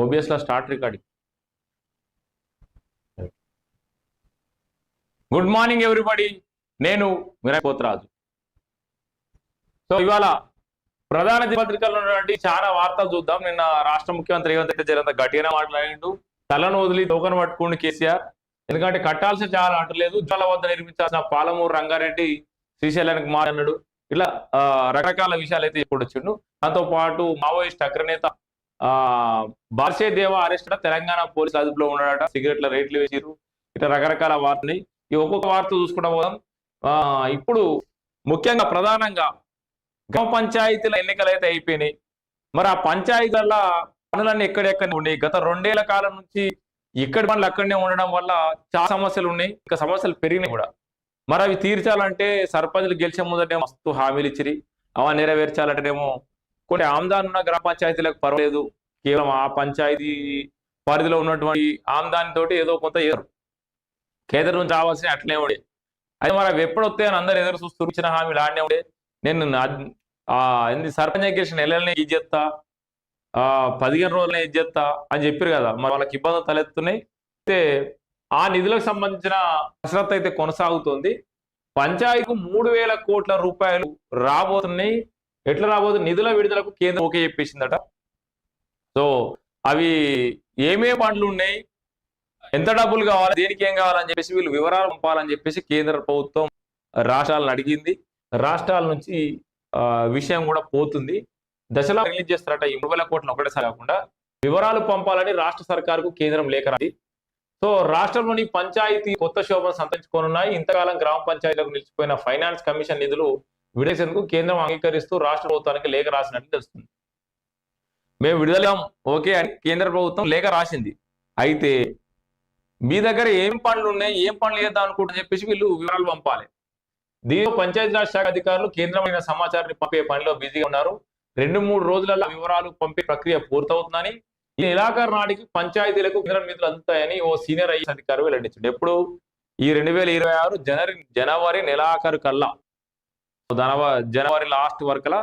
ఓబిఎస్లో start recording good morning everybody నేను Vinayapotharaju so ఇవాళ ప్రధాన పత్రికల్లో ఉన్నటువంటి చాలా వార్తలు చూద్దాం. నిన్న రాష్ట్ర ముఖ్యమంత్రి రేవంత్ రెడ్డి జరంత గట్టిగానే మాట్లాడిండు. తలను వదిలి తోకను పట్టుకుండు కేసీఆర్. ఎందుకంటే కట్టాల్సిన చాలా అంటలేదు ఉజ్వల వద్ద నిర్మించాల్సిన పాలమూరు రంగారెడ్డి శ్రీశైలానికి మారన్నాడు. ఇలా రకరకాల విషయాలు అయితే ఇప్పుడు వచ్చిండు దాంతో పాటు మావోయిస్ట్ అగ్రనేత బార్సే దేవ అరెస్ట్ తెలంగాణ పోలీస్ అదుపులో ఉన్నాడట. సిగరెట్ల రేట్లు వేసిరు ఇట్లా రకరకాల వార్తని ఈ ఒక్కొక్క వార్త చూసుకుంటా పోదాం. ఆ ఇప్పుడు ముఖ్యంగా ప్రధానంగా గ్రామ పంచాయతీల ఎన్నికలు అయితే అయిపోయినాయి. మరి ఆ పంచాయతీల పనులన్నీ ఎక్కడెక్కడ ఉన్నాయి? గత రెండేళ్ళ కాలం నుంచి ఇక్కడి పనులు అక్కడనే ఉండడం వల్ల చాలా సమస్యలు ఉన్నాయి. ఇంకా సమస్యలు పెరిగినాయి కూడా. మరి అవి తీర్చాలంటే సర్పంచులు గెలిచే ముందటేమో మస్తు హామీలు ఇచ్చిరి అవి నెరవేర్చాలంటేనేమో కొన్ని ఆమ్దాన్ ఉన్న గ్రామ పంచాయతీలకు పర్వాలేదు. కేవలం ఆ పంచాయతీ పరిధిలో ఉన్నటువంటి ఆమ్దాని తోటి ఏదో కొంత ఏరు కేంద్రం నుంచి రావాల్సిన అట్లనే ఉండే. అయితే మరి అవి ఎప్పుడు వస్తాయని అందరు ఎదురు చూస్తూ ఇచ్చిన హామీలు ఆడనే ఉండే. నేను నా- ఆ ఏంది సర్పంచ్ గెలిచిన నెలలనే ఇది చేస్తా ఆ పదిహేను రోజులనే ఇది చేస్తా అని చెప్పారు కదా. మరి వాళ్ళకి ఇబ్బందులు తలెత్తున్నాయి. అయితే ఆ నిధులకు సంబంధించిన కసరత్తు అయితే కొనసాగుతుంది. పంచాయతీకు మూడు వేల కోట్ల రూపాయలు రాబోతున్నాయి. ఎట్లా రాబోదు? నిధుల విడుదలకు కేంద్రం ఓకే చెప్పేసిందట. సో అవి ఏమేమి పనులు ఉన్నాయి? ఎంత డబ్బులు కావాలి? దేనికి ఏం కావాలని చెప్పేసి వీళ్ళు వివరాలు పంపాలని చెప్పేసి కేంద్ర ప్రభుత్వం రాష్ట్రాలను అడిగింది. రాష్ట్రాల నుంచి ఆ, విషయం కూడా పోతుంది. దశలో రిలీజ్ చేస్తారట ఈ మూడు వేల కోట్లను ఒకటేసారి కాకుండా. వివరాలు పంపాలని రాష్ట్ర సర్కారుకు కేంద్రం లేఖ రాది సో రాష్ట్రంలోని పంచాయతీ కొత్త శోభను సంతరించుకోనున్నాయి. ఇంతకాలం గ్రామ పంచాయతీలకు నిలిచిపోయిన ఫైనాన్స్ కమిషన్ నిధులు విడేసేందుకు కేంద్రం అంగీకరిస్తూ రాష్ట్ర ప్రభుత్వానికి లేఖ రాసినట్లు తెలుస్తుంది. మేము విడుదల ఓకే అని కేంద్ర ప్రభుత్వం లేఖ రాసింది. అయితే మీ దగ్గర ఏం పనులు ఉన్నాయి? ఏం పనులు చేద్దాం అనుకుంటా చెప్పేసి వీళ్ళు వివరాలు పంపాలి. దీనిలో పంచాయతీరాజ్ శాఖ అధికారులు కేంద్రమైన సమాచారాన్ని పంపే పనిలో బిజీగా ఉన్నారు. రెండు మూడు రోజులలో వివరాలు పంపే ప్రక్రియ పూర్తవుతుందని ఈ నెలాఖరు నాటికి పంచాయతీలకు కేంద్ర నిధులు అందుతాయని ఓ సీనియర్ ఐఎస్ అధికారి వెల్లడించాడు. ఎప్పుడు? ఈ రెండు వేల ఇరవై ఆరు జనవరి జనవరి నెలాఖరు కల్లా. జనవ జనవరి లాస్ట్ వరకలా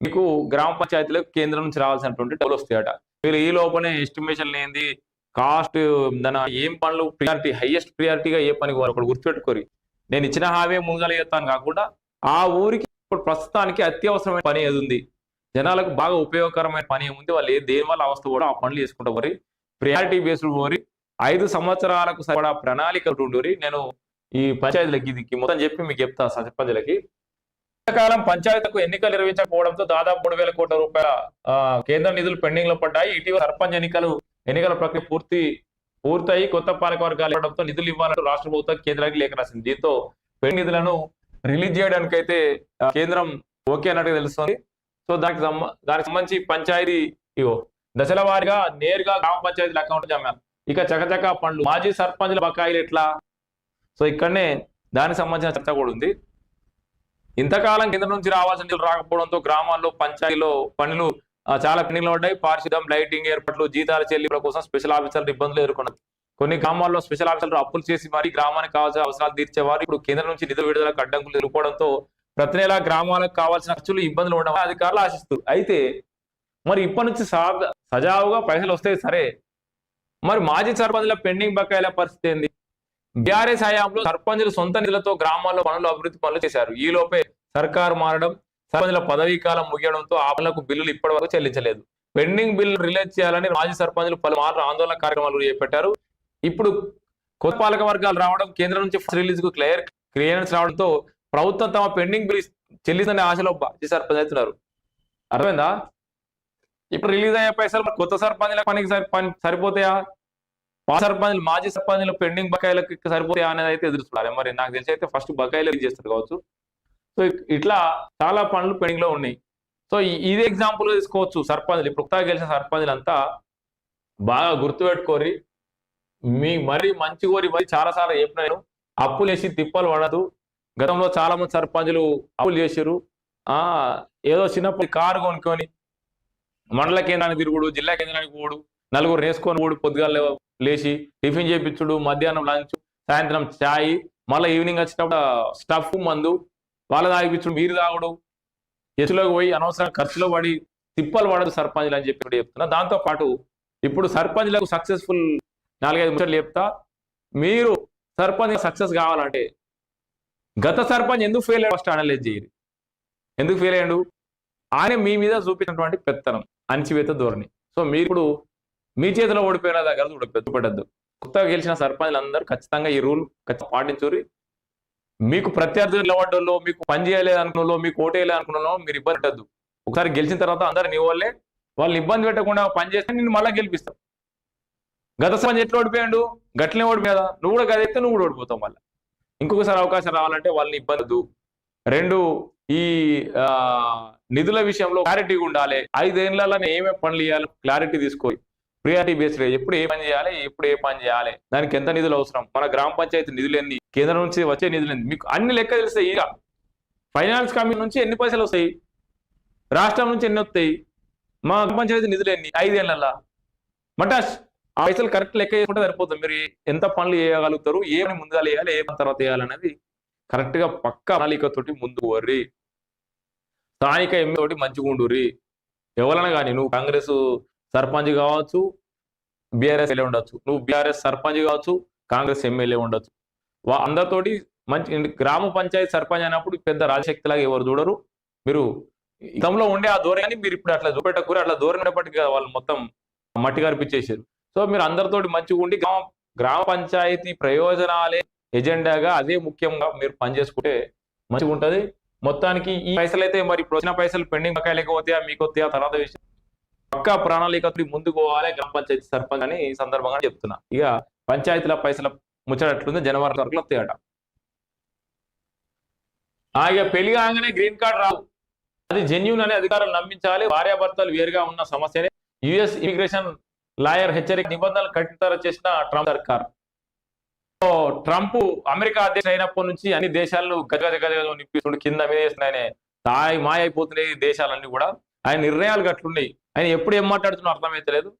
మీకు గ్రామ పంచాయతీలకు కేంద్రం నుంచి రావాల్సినటువంటి డబ్బులు వస్తాయట. మీరు ఈ లోపలే ఎస్టిమేషన్ లేనిది కాస్ట్ దాని ఏం పనులు? ప్రియారిటీ హైయెస్ట్ ప్రియారిటీగా ఏ పని ఒకటి గుర్తుపెట్టుకోరి. నేను ఇచ్చిన హామీ ముందుగా చేస్తాను కాకుండా ఆ ఊరికి ఇప్పుడు ప్రస్తుతానికి అత్యవసరమైన పని ఏది ఉంది? జనాలకు బాగా ఉపయోగకరమైన పని ఏముంది? వాళ్ళు ఏ దేని వల్ల అవస్థ కూడా ఆ పనులు చేసుకుంటూ పోరి. ప్రియారిటీ బేస్డ్ పోరి. ఐదు సంవత్సరాలకు సరిపడా ప్రణాళిక ఉండూరి నేను ఈ పంచాయతీలకి ఇది మొత్తం చెప్పి మీకు చెప్తా సర్పంచులకి. కాలం పంచాయతీలకు ఎన్నికలు నిర్వహించకపోవడంతో దాదాపు మూడు వేల కోట్ల రూపాయల కేంద్ర నిధులు పెండింగ్లో పడ్డాయి. ఇటీవల సర్పంచ్ ఎన్నికలు ఎన్నికల ప్రక్రియ పూర్తి పూర్తయి కొత్త పాలక వర్గాలు ఇవ్వడంతో నిధులు ఇవ్వాలంటూ రాష్ట్ర ప్రభుత్వం కేంద్రానికి లేఖ రాసింది. దీంతో పెండింగ్ నిధులను రిలీజ్ చేయడానికి అయితే కేంద్రం ఓకే అన్నట్టుగా తెలుస్తుంది. సో దానికి దానికి సంబంధించి పంచాయతీ ఇగో దశల వారీగా నేరుగా గ్రామ పంచాయతీల అకౌంట్ జమ. ఇక చకచక పనులు మాజీ సర్పంచ్ల బకాయిలు ఎట్లా? సో ఇక్కడనే దానికి సంబంధించిన చర్చ కూడా ఉంది. ఇంతకాలం కేంద్రం నుంచి రావాల్సిన నిధులు రాకపోవడంతో గ్రామాల్లో పంచాయతీలో పనులు చాలా పెండింగ్లో ఉన్నాయి. పారిశుద్ధ్యం లైటింగ్ ఏర్పాట్లు జీతాల చెల్లింపుల కోసం స్పెషల్ ఆఫీసర్లు ఇబ్బందులు ఎదుర్కొన్నారు. కొన్ని గ్రామాల్లో స్పెషల్ ఆఫీసర్లు అప్పులు చేసి మరీ గ్రామానికి కావాల్సిన అవసరాలు తీర్చేవారు. ఇప్పుడు కేంద్రం నుంచి నిధుల విడుదలకు అడ్డంకులు ఎదుర్కోవడంతో ప్రతి నెల గ్రామాలకు కావాల్సిన ఖర్చులు ఇబ్బందులు ఉండడం అధికారులు ఆశిస్తారు అయితే మరి ఇప్పటి నుంచి సజావుగా పైసలు వస్తాయి సరే. మరి మాజీ సర్పంచ్ల పెండింగ్ బకాయిల పరిస్థితి ఏంది? బీఆర్ఎస్ హయాంలో సర్పంచులు సొంత నిధులతో గ్రామాల్లో పనులు అభివృద్ధి పనులు చేశారు. ఈ లోపే సర్కారు మారడం సర్పంచుల పదవీ కాలం ముగియడంతో ఆ పనులకు బిల్లులు ఇప్పటి వరకు చెల్లించలేదు. పెండింగ్ బిల్లు రిలీజ్ చేయాలని మాజీ సర్పంచులు పలుమార్లు ఆందోళన కార్యక్రమాలు చేపట్టారు. ఇప్పుడు కొత్త పాలక వర్గాలు రావడం కేంద్రం నుంచి ఫస్ట్ రిలీజ్కు క్లియర్ క్లియరెన్స్ రావడంతో ప్రభుత్వం తమ పెండింగ్ బిల్ చెల్లిందనే ఆశలో మాజీ సర్పంచ్ అవుతున్నారు. అర్థమైందా? ఇప్పుడు రిలీజ్ అయ్యే పైసలు కొత్త సర్పంచ్ల పనికి సరి సరిపోతాయా? పాత సర్పంచులు మాజీ సర్పంచులు పెండింగ్ బకాయిలకు సరిపోతే అనేది అయితే ఎదురు చూడాలి మరి నాకు తెలిసి అయితే ఫస్ట్ బకాయిలు చేస్తారు కావచ్చు. సో ఇట్లా చాలా పనులు పెండింగ్లో ఉన్నాయి. సో ఈ- ఇది ఎగ్జాంపుల్ తీసుకోవచ్చు. సర్పంచ్లు ఇప్పుడు కొత్తగా గెలిచిన సర్పంచ్లు అంతా బాగా గుర్తుపెట్టుకోరి మీ మరి మంచి కోరి మరి చాలా సార్లు చెప్పిన నేను అప్పులు వేసి తిప్పలు పడదు గతంలో చాలా మంది సర్పంచులు అప్పులు చేశారు ఆ ఏదో చిన్నప్పుడు కారు కొనుక్కొని మండల కేంద్రానికి తిరుగుడు జిల్లా కేంద్రానికి పోడు నలుగురు వేసుకొని పోడు పొద్దుగాల లేచి టిఫిన్ చేపించుడు మధ్యాహ్నం లంచ్ సాయంత్రం ఛాయ్ మళ్ళీ ఈవినింగ్ వచ్చినప్పుడు స్టఫ్ మందు వాళ్ళ తాగిపించుడు మీరు తాగుడు. ఎసులోకి పోయి అనవసరం ఖర్చులో పడి తిప్పలు పడదు సర్పంచ్లు అని చెప్పి చెప్తున్నా. దాంతో పాటు ఇప్పుడు సర్పంచ్లకు సక్సెస్ఫుల్ నాలుగైదు ముచ్చట్లు చెప్తా. మీరు సర్పంచ్ సక్సెస్ కావాలంటే గత సర్పంచ్ ఎందుకు ఫెయిల్ అయ్యాడు? ఫస్ట్ అనలైజ్ చేయరు ఎందుకు ఫెయిల్ అయ్యాడు? ఆయన మీ మీద చూపించినటువంటి పెత్తనం అణచివేత ధోరణి. సో మీరు ఇప్పుడు మీ చేతిలో ఓడిపోయిన దగ్గర చూడపెట్టద్దు కొత్తగా గెలిచిన సర్పంచ్లందరూ ఖచ్చితంగా ఈ రూల్ ఖచ్చితంగా మీకు ప్రత్యర్థులు నిలబడ్డలో మీకు పని చేయలేదు అనుకున్నలో మీకు ఓటేయలేదు అనుకున్నలో మీరు ఇబ్బంది పెట్టద్దు ఒకసారి గెలిచిన తర్వాత అందరు నీ వాళ్ళే వాళ్ళు ఇబ్బంది పెట్టకుండా పని చేస్తే నేను మళ్ళీ గెలిపిస్తాం గత సర్పంచ్ ఎట్లా ఓడిపోయాడు? గట్లనే ఓడిపోయా నువ్వు కూడా గదెత్తే నువ్వు కూడా ఓడిపోతావు మళ్ళీ. ఇంకొకసారి అవకాశం రావాలంటే వాళ్ళని ఇబ్బంది రెండు ఈ ఆ, నిధుల విషయంలో క్లారిటీగా ఉండాలి. ఐదేళ్ళలో ఏమేమి పనులు ఇవ్వాలి క్లారిటీ తీసుకోవాలి. ప్రియారిటీ బేస్డ్ ఎప్పుడు ఏ పని చేయాలి ఎప్పుడు ఏ పని చేయాలి? దానికి ఎంత నిధులు అవసరం? మన గ్రామ పంచాయతీ నిధులు ఎన్ని? కేంద్రం నుంచి వచ్చే నిధులు ఎన్ని? మీకు అన్ని లెక్క తెలుస్తాయి ఇక ఫైనాన్స్ కమిటీ నుంచి ఎన్ని పైసలు వస్తాయి? రాష్ట్రం నుంచి ఎన్ని వస్తాయి? మా గ్రామ పంచాయతీ నిధులు ఎన్ని? ఐదేళ్ళలో మటాష్ ఆ పైసలు కరెక్ట్ లెక్క చేసుకుంటే సరిపోతుంది. మీరు ఎంత పనులు చేయగలుగుతారు? ఏ పని ముందుగా వేయాలి ఏ పని తర్వాత చేయాలనేది కరెక్ట్గా పక్క ప్రణాళికతోటి ముందుకు వర్రి. స్థానిక ఎంఏ తోటి మంచిగా ఉండుర్రి ఎవరైనా కానీ నువ్వు కాంగ్రెస్ సర్పంచ్ కావచ్చు బీఆర్ఎస్ ఎమ్మెల్యే ఉండొచ్చు. నువ్వు బీఆర్ఎస్ సర్పంచ్ కావచ్చు కాంగ్రెస్ ఎమ్మెల్యే ఉండొచ్చు. వా అందరితోటి మంచి గ్రామ పంచాయతీ సర్పంచ్ అయినప్పుడు పెద్ద రాజశక్తి లాగా ఎవరు చూడరు. మీరు గతంలో ఉండే ఆ ధోరణి మీరు ఇప్పుడు అట్లా చూపెట్టకూర అట్లా ధోరణి ఉన్నప్పటికీ వాళ్ళు మొత్తం మట్టి కనిపించేసారు సో మీరు అందరితోటి మంచిగా ఉండి గ్రామ గ్రామ పంచాయతీ ప్రయోజనాలే ఎజెండాగా అదే ముఖ్యంగా మీరు పనిచేసుకుంటే మంచిగా ఉంటుంది మొత్తానికి ఈ పైసలు అయితే మరి ఇప్పుడు వచ్చిన పైసలు పెండింగ్ బకాయి లేకపోతే మీకు వస్తాయా తర్వాత విషయం. పక్క ప్రణాళికతో ముందుకు పోవాలి గ్రామ పంచాయతీ సర్పంచ్ అని ఈ సందర్భంగా చెప్తున్నా. ఇక పంచాయతీల పైసల ముచ్చటట్లుంది జనవరి వరకు వస్తాయట ఆ ఇక పెళ్ళి కాగానే గ్రీన్ కార్డ్ రావు అది జెన్యున్ అనే అధికారులు నమ్మించాలి. భార్యాభర్తలు వేరుగా ఉన్న సమస్యనే. యుఎస్ ఇమిగ్రేషన్ లాయర్ హెచ్చరిక నిబంధనలు కఠినతర చేసిన ట్రంప్ సర్కార్. ట్రంప్ అమెరికా అధ్యక్షుడు అయినప్పటి నుంచి అన్ని దేశాలను గజగజ గజగజ నిప్పిస్తుండు కింద మీద వేస్తున్నాయనే తాయి మాయ అయిపోతున్నాయి దేశాలన్నీ కూడా ఆయన నిర్ణయాలు గట్లున్నాయి. ఆయన ఎప్పుడు ఏం మాట్లాడుతున్నా అర్థమైతలేదు.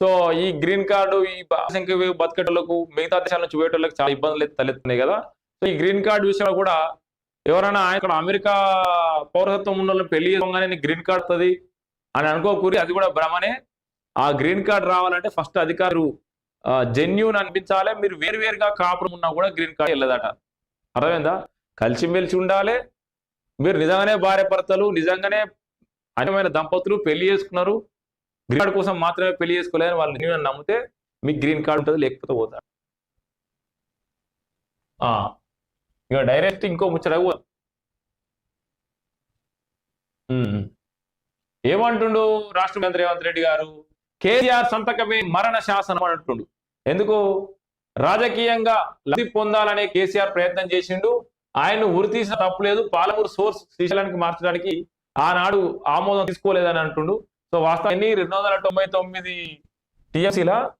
సో ఈ గ్రీన్ కార్డు ఈ సంఖ్య బతికేటోళ్ళకు మిగతా దేశాల నుంచి పోయేటోళ్ళకి చాలా ఇబ్బందులు అయితే తలెత్తున్నాయి కదా. సో ఈ గ్రీన్ కార్డు విషయంలో కూడా ఎవరైనా ఇక్కడ అమెరికా పౌరసత్వం ఉన్న వాళ్ళని పెళ్ళి చేసుకోగానే గ్రీన్ కార్డు వస్తుంది అని అనుకోకూరి అది కూడా భ్రమనే. ఆ గ్రీన్ కార్డ్ రావాలంటే ఫస్ట్ అధికారు జెన్యూన్ అనిపించాలి. మీరు వేరువేరుగా కాపురం ఉన్నా కూడా గ్రీన్ కార్డ్ వెళ్ళదట. అర్థమైందా? కలిసిమెలిసి ఉండాలి. మీరు నిజంగానే భార్య భర్తలు నిజంగానే అన్యమైన దంపతులు పెళ్ళి చేసుకున్నారు. గ్రీన్ కార్డు కోసం మాత్రమే పెళ్ళి చేసుకోలేని వాళ్ళు నేను నమ్మితే మీకు గ్రీన్ కార్డు ఉంటుంది లేకపోతే పోతారు ఆ, ఇక డైరెక్ట్ ఇంకో ముచ్చట ఏమంటుండు రాష్ట్ర మంత్రి రేవంత్ రెడ్డి గారు? కేసీఆర్ సంతకమే మరణ శాసనం అని అంటుండు. ఎందుకు? రాజకీయంగా లబ్ధి పొందాలనే కేసీఆర్ ప్రయత్నం చేసిండు. ఆయన్ను ఉరి తీసిన తప్పులేదు పాలమూరు సోర్స్ శ్రీశైలానికి మార్చడానికి ఆనాడు ఆమోదం తీసుకోలేదని అంటుండు. సో వాస్తవం ఎన్ని? రెండు వందల తొంభై తొమ్మిది టీఎంసీలా?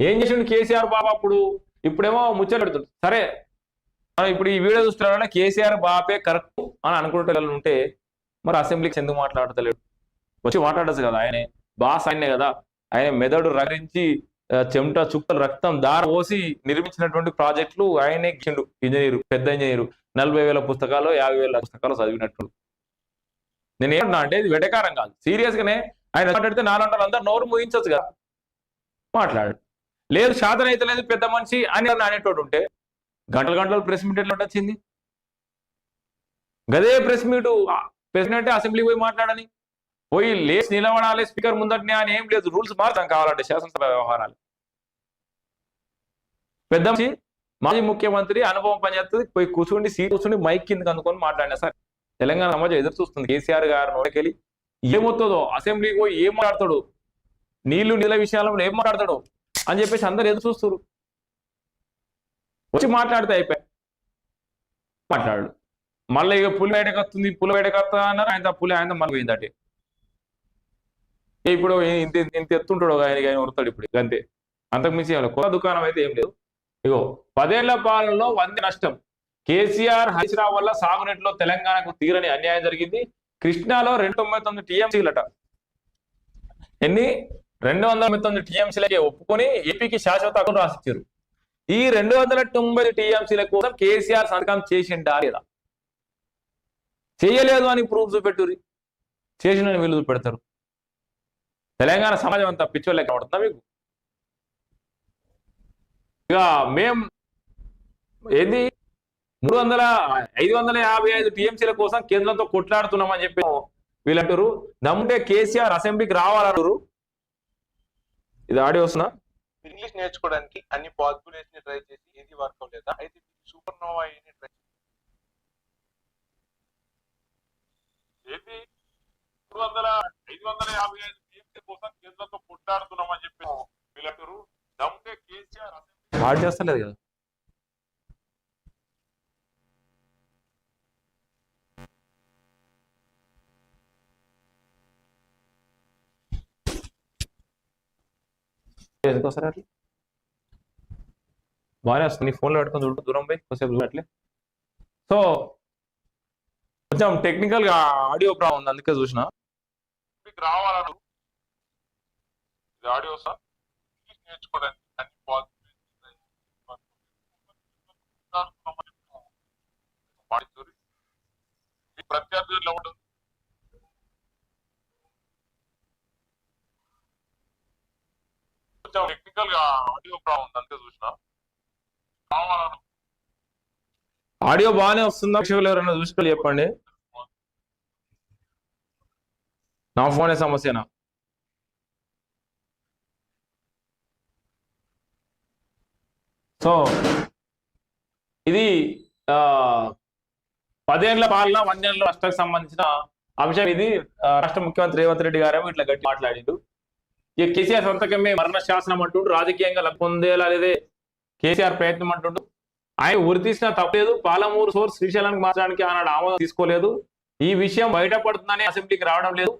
ఏం చేసిండు కేసీఆర్ బాబా అప్పుడు? ఇప్పుడేమో ముచ్చట సరే మనం ఇప్పుడు ఈ వీడియో చూస్తున్నారా కేసీఆర్ బాపే కరెక్ట్ అని అనుకుంటే ఉంటే మరి అసెంబ్లీకి ఎందుకు మాట్లాడతలేడు? వచ్చి మాట్లాడచ్చు కదా ఆయనే. బాస్ ఆయనే కదా. ఆయన మెదడు రగరించి చెమట చుక్కల రక్తం దార పోసి నిర్మించినటువంటి ప్రాజెక్టులు ఆయనే ఇచ్చిండు ఇంజనీరు పెద్ద ఇంజనీరు. నలభై వేల పుస్తకాలు యాభై వేల పుస్తకాలు చదివినట్టు. నేను ఏమన్నా అంటే ఇది వెటకారం కాదు. సీరియస్ గానే ఆయన మాట్లాడితే నాలుగు అందరు నోరు ముగించచ్చు కదా మాట్లాడు. లేదు శాతం అయితే లేదు పెద్ద మనిషి అని అనేటోడు ఉంటే గంటల గంటలు ప్రెస్ మీట్ ఎట్లా వచ్చింది? గదే ప్రెస్ మీట్ ప్రెసిడెంట్ అసెంబ్లీకి పోయి మాట్లాడని. పోయి లేచి నిలబడాలి స్పీకర్ ముందటనే అని ఏం లేదు. రూల్స్ మారుతాం కావాలంటే శాసనసభ వ్యవహారాలు. పెద్ద మనిషి మాజీ ముఖ్యమంత్రి అనుభవం పనిచేస్తుంది పోయి కూర్చుండి సీట్ కూర్చుండి మైక్ కిందకి అందుకొని మాట్లాడినా సార్. తెలంగాణ సమాజం ఎదురు చూస్తుంది. కేసీఆర్ గారు నోటికెళ్ళి ఏమొస్తుందో అసెంబ్లీకి పోయి ఏం మాట్లాడతాడు? నీళ్ళు నీళ్ళ విషయాలలో ఏం మాట్లాడతాడు? అని చెప్పేసి అందరు ఎదురు చూస్తారు వచ్చి మాట్లాడితే అయిపోయి మాట్లాడు. మళ్ళీ ఇక పులి బయటకు వస్తుంది. పులి బయటకు వస్తా అన్నారు. ఆయన పులి ఆయన మళ్ళీ పోయిందట. ఇప్పుడు ఇంత ఇంత ఎత్తుంటాడు ఆయనకి ఆయన ఉడతాడు ఇప్పుడు. అంతే. అంతకుమించి ఏం కొత్త దుకాణం అయితే ఏం లేదు. ఇగో పదేళ్ళ పాలనలో వంద నష్టం. కేసీఆర్ హరీష్ రావు వల్ల సాగునీటిలో తెలంగాణకు తీరని అన్యాయం జరిగింది. కృష్ణాలో రెండు తొంభై తొమ్మిది టీఎంసీలట. ఎన్ని? రెండు వందల తొంభై తొమ్మిది టీఎంసీలకే ఒప్పుకొని ఏపీకి శాశ్వత హక్కును రాసిచ్చారు. ఈ రెండు వందల తొంభై టీఎంసీల కోసం కేసీఆర్ సంతకం చేసిండా లేదా? చేయలేదు అని ప్రూఫ్ చూపెట్టుర్రి. చేసిన వీళ్ళు చూపెడతారు. తెలంగాణ సమాజం అంతా పిచ్చోళ్ళు లెక్క మీకు? ఇక మేం ఏంది? మూడు వందల ఐదు వందల యాభై ఐదు టీఎంసీల కోసం కేంద్రంతో కొట్లాడుతున్నామని చెప్పి వీళ్ళంటారు. దమ్ముంటే కేసీఆర్ అసెంబ్లీకి రావాలంటారు. ఇది ఆడియో వస్తున్నా? ఇంగ్లీష్ నేర్చుకోవడానికి అన్ని పాసిబిలిటీస్ని ట్రై చేసి ఏది వర్క్ అవ్వలేదా? అయితే సూపర్ నోవా ఏని ట్రై ఏంటి మూడు వందల ఐదు వందల యాభై ఐదు టీఎంసీ కోసం కేంద్రంతో కొట్లాడుతున్నామని చెప్పి వీళ్ళంటారు. కేసీఆర్ చేస్తలేదు కదా. ఎందుకు వస్తారు అట్లా బాగానే వస్తుంది నీ ఫోన్లో పెట్టుకొని చూడు దూరం పోయి కొద్దిసేపు చూడట్లే సో కొంచెం టెక్నికల్గా ఆడియో ప్రాబ్లం ఉంది అందుకే చూసిన. మీకు రావాలను ఇది ఆడియో సార్ నేర్చుకోవడానికి. అన్ని పాజిటివ్ ఈ ప్రత్యర్థులు ఎవరు? కొంచెం టెక్నికల్గా ఆడియో ప్రాబ్లం ఉంది అందుకే చూసిన. కావాలను ఆడియో బాగానే వస్తుందా? విషయాలు ఎవరైనా చూసుకోవాలి చెప్పండి. నా ఫోనే సమస్యనా? సో ఇది పదేళ్ళ పాలన వందేళ్ళ అష్టకు సంబంధించిన అంశం ఇది. రాష్ట్ర ముఖ్యమంత్రి రేవంత్ రెడ్డి గారేమో ఇట్లా గట్టి మాట్లాడిండు. ఇక కేసీఆర్ సంతకమే మరణ శాసనం అంటుండు. రాజకీయంగా లబ్ధి పొందేలా లేదే కేసీఆర్ ప్రయత్నం అంటుండు. ఆయన ఉరి తీసినా తప్పలేదు పాలమూరు సోర్స్ శ్రీశైలానికి మార్చడానికి ఆనాడు ఆమోదం తీసుకోలేదు. ఈ విషయం బయటపడుతుందని అసెంబ్లీకి రావడం లేదు.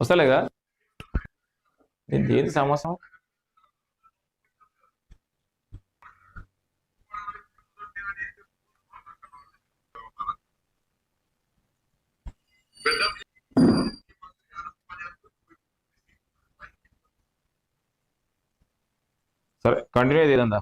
వస్తలేదా? దీనికి ఏంది సమస్య? కంటిన్యూ చేయదందా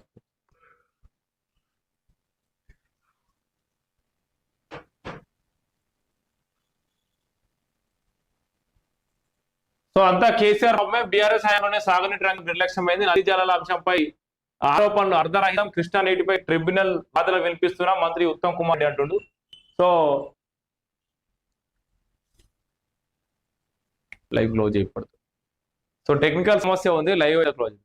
సో అంతా కేసీఆర్ అమ్మే బీఆర్ఎస్ హయాంలోనే సాగునీటి రంగం నిర్లక్ష్యమైంది. నదీ జలాల అంశంపై ఆరోపణలు అర్ధరహితం. కృష్ణా నీటిపై ట్రిబ్యునల్ బాధలు వినిపిస్తున్నా మంత్రి ఉత్తమ్ కుమార్ రెడ్డి అంటుండు. సో లైవ్ క్లోజ్ చేయబడుతుంది సో టెక్నికల్ సమస్య ఉంది లైవ్ క్లోజ్